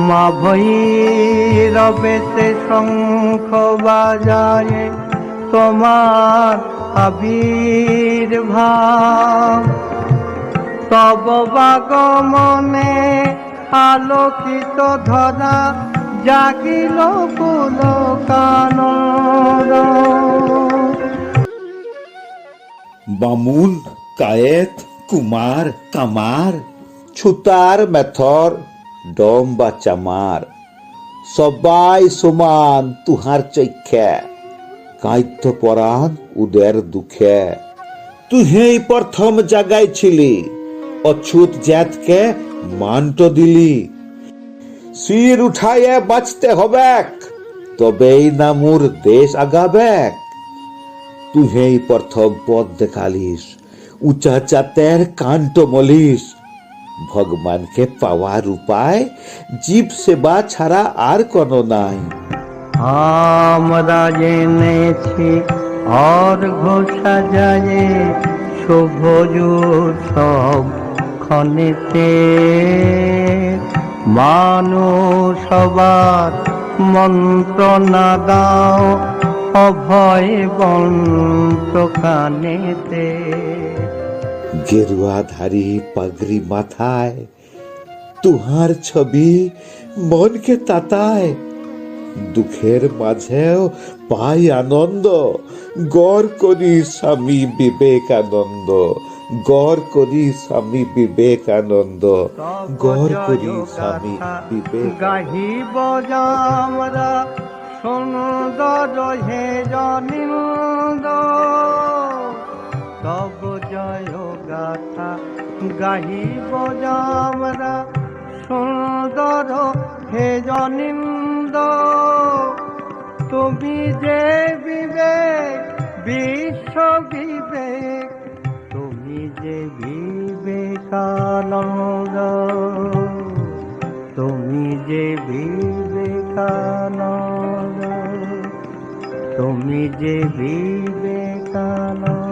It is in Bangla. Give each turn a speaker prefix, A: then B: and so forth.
A: মা ভৈরবেতে শঙ্খ বাজায় তোমার আবির্ভাব তব বাগমনে আলোকিত ধরা জাগিল কুল কানর
B: বামুন, কায়েত, কুমার, কামার, ছুতার, মেথর ডম বা চামার। সবাই সমান তুহার চৈখে কাইত্য পরাণ উদের দুঃখে। তুহেই প্রথম জাগাই ছিলি। অছুত জাতকে মান্ট দিলি। শির উঠাইয়ে বাঁচতে হবে তবেই না মোর দেশ আগাবেক। তুহেই প্রথম পথ দেখালিস, উঁচা চাতের কান্ত মলিস। ভগবানকে পাওয়ার উপায় জীব সেবা ছাড়া আর কোনো নাই।
A: আমরা জেনেছি অর্ঘ সাজায়ে শুভ সব ক্ষণেতে। মানুষ সবার মন্ত্রণা দাও, অভয় বন্ত কানেতে
B: গেরুয়াধারী পাগড়ি মাথায়, তুহার ছবি মনকে তাতায়। দুঃখের মাঝেও পাই আনন্দ, গড় করি স্বামী বিবেকানন্দ, গড় করি স্বামী বিবেকানন্দ, গড় করি স্বামী বিবেক
A: গাহিব আমরা সুন্দর হে জনিন্দ গাহিব আমরা সুন্দর, হে জনিন্দ। তুমি যে বিবেক, বিশ্ব বিবেক, তুমি যে বিবেকানন্দ। তুমি যে বিবেকানন্দ। তুমি যে বিবেকানন্দ।